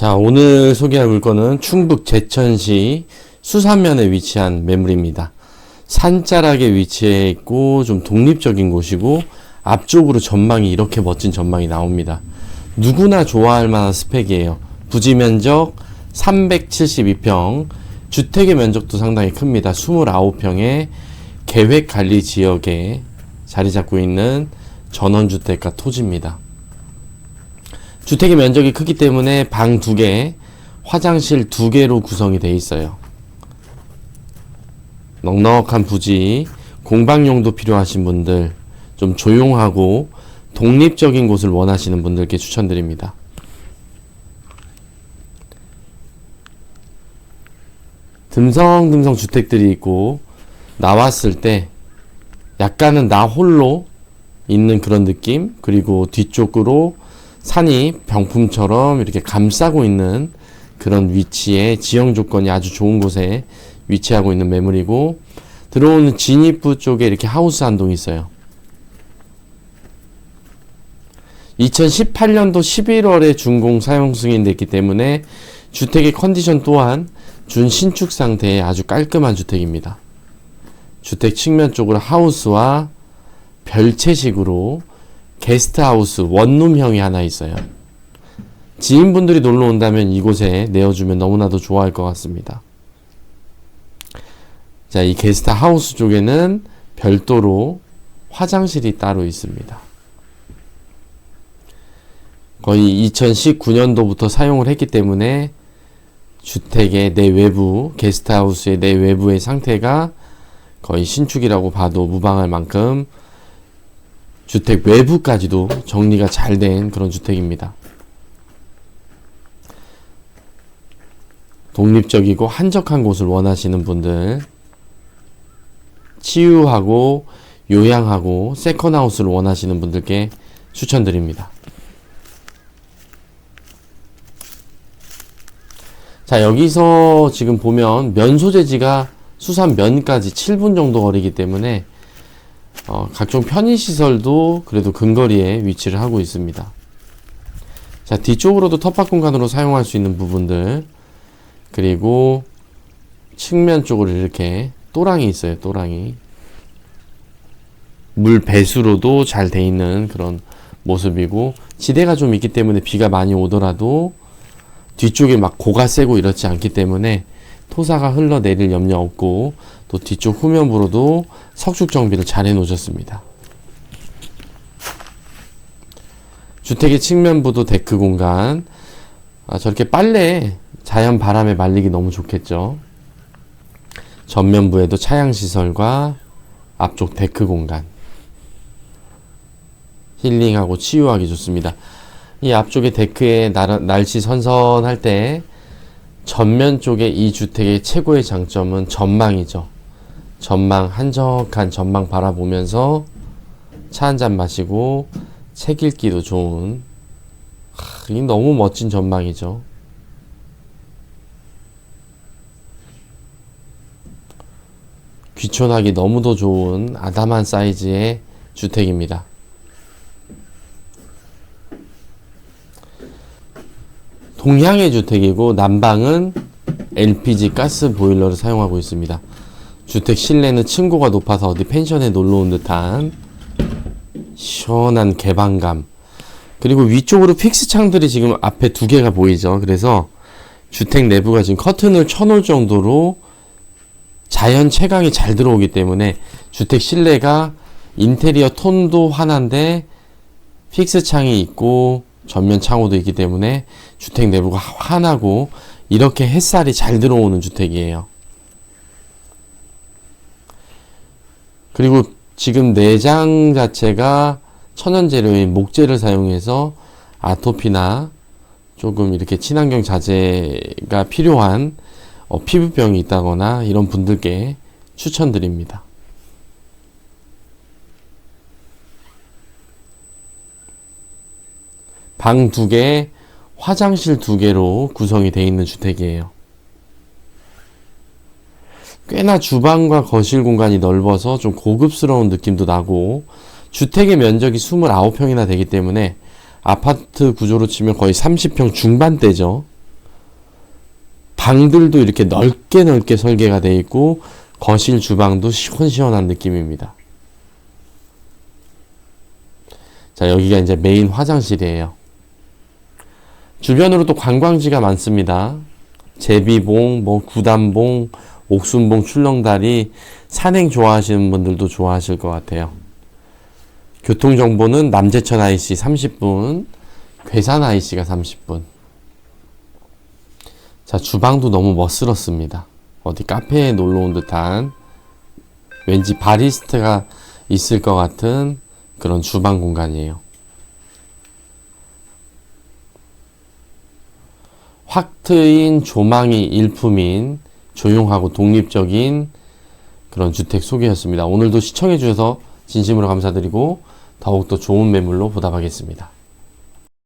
자, 오늘 소개할 물건은 충북 제천시 수산면에 위치한 매물입니다. 산자락에 위치해 있고 좀 독립적인 곳이고 앞쪽으로 전망이 이렇게 멋진 전망이 나옵니다. 누구나 좋아할 만한 스펙이에요. 부지 면적 372평, 주택의 면적도 상당히 큽니다. 29평에 계획 관리 지역에 자리 잡고 있는 전원주택과 토지입니다. 주택의 면적이 크기 때문에 방 두 개, 화장실 두 개로 구성이 되어 있어요. 넉넉한 부지, 공방용도 필요하신 분들, 좀 조용하고 독립적인 곳을 원하시는 분들께 추천드립니다. 듬성듬성 주택들이 있고 나왔을 때 약간은 나 홀로 있는 그런 느낌 그리고 뒤쪽으로 산이 병풍처럼 이렇게 감싸고 있는 그런 위치에 지형 조건이 아주 좋은 곳에 위치하고 있는 매물이고 들어오는 진입부 쪽에 이렇게 하우스 한동 있어요. 2018년도 11월에 준공 사용 승인됐기 때문에 주택의 컨디션 또한 준신축 상태의 아주 깔끔한 주택입니다. 주택 측면 쪽으로 하우스와 별채식으로 게스트하우스 원룸형이 하나 있어요. 지인분들이 놀러 온다면 이곳에 내어주면 너무나도 좋아할 것 같습니다. 자, 이 게스트하우스 쪽에는 별도로 화장실이 따로 있습니다. 거의 2019년도부터 사용을 했기 때문에 주택의 내외부, 게스트하우스의 내외부의 상태가 거의 신축이라고 봐도 무방할 만큼 주택 외부까지도 정리가 잘 된 그런 주택입니다. 독립적이고 한적한 곳을 원하시는 분들, 치유하고 요양하고 세컨하우스를 원하시는 분들께 추천드립니다. 자, 여기서 지금 보면 면 소재지가 수산 면까지 7분 정도 거리기 때문에 어, 각종 편의시설도 그래도 근거리에 위치를 하고 있습니다. 자, 뒤쪽으로도 텃밭 공간으로 사용할 수 있는 부분들, 그리고 측면 쪽으로 이렇게 또랑이 있어요, 또랑이. 물 배수로도 잘 돼 있는 그런 모습이고, 지대가 좀 있기 때문에 비가 많이 오더라도 뒤쪽에 막 고가 세고 이렇지 않기 때문에 토사가 흘러내릴 염려 없고 또 뒤쪽 후면부로도 석축 정비를 잘 해놓으셨습니다. 주택의 측면부도 데크 공간 아, 저렇게 빨래 자연 바람에 말리기 너무 좋겠죠. 전면부에도 차양 시설과 앞쪽 데크 공간 힐링하고 치유하기 좋습니다. 이 앞쪽에 데크에 날, 날씨 선선할 때 전면 쪽에 이 주택의 최고의 장점은 전망이죠. 전망, 한적한 전망 바라보면서 차 한 잔 마시고 책 읽기도 좋은, 하, 이 너무 멋진 전망이죠. 귀촌하기 너무도 좋은 아담한 사이즈의 주택입니다. 동향의 주택이고 난방은 LPG 가스 보일러를 사용하고 있습니다. 주택 실내는 층고가 높아서 어디 펜션에 놀러 온 듯한 시원한 개방감. 그리고 위쪽으로 픽스 창들이 지금 앞에 두 개가 보이죠. 그래서 주택 내부가 지금 커튼을 쳐놓을 정도로 자연 채광이 잘 들어오기 때문에 주택 실내가 인테리어 톤도 환한데 픽스 창이 있고 전면 창호도 있기 때문에 주택 내부가 환하고 이렇게 햇살이 잘 들어오는 주택이에요. 그리고 지금 내장 자체가 천연 재료인 목재를 사용해서 아토피나 조금 이렇게 친환경 자재가 필요한 어, 피부병이 있다거나 이런 분들께 추천드립니다. 방 두 개, 화장실 두 개로 구성이 되어 있는 주택이에요. 꽤나 주방과 거실 공간이 넓어서 좀 고급스러운 느낌도 나고 주택의 면적이 29평이나 되기 때문에 아파트 구조로 치면 거의 30평 중반대죠. 방들도 이렇게 넓게 넓게 설계가 되어 있고 거실 주방도 시원시원한 느낌입니다. 자, 여기가 이제 메인 화장실이에요. 주변으로 또 관광지가 많습니다. 제비봉, 뭐 구단봉, 옥순봉, 출렁다리, 산행 좋아하시는 분들도 좋아하실 것 같아요. 교통정보는 남제천 IC 30분, 괴산 IC가 30분. 자, 주방도 너무 멋스럽습니다. 어디 카페에 놀러 온 듯한 왠지 바리스타가 있을 것 같은 그런 주방 공간이에요. 확 트인 조망이 일품인 조용하고 독립적인 그런 주택 소개였습니다. 오늘도 시청해 주셔서 진심으로 감사드리고 더욱더 좋은 매물로 보답하겠습니다.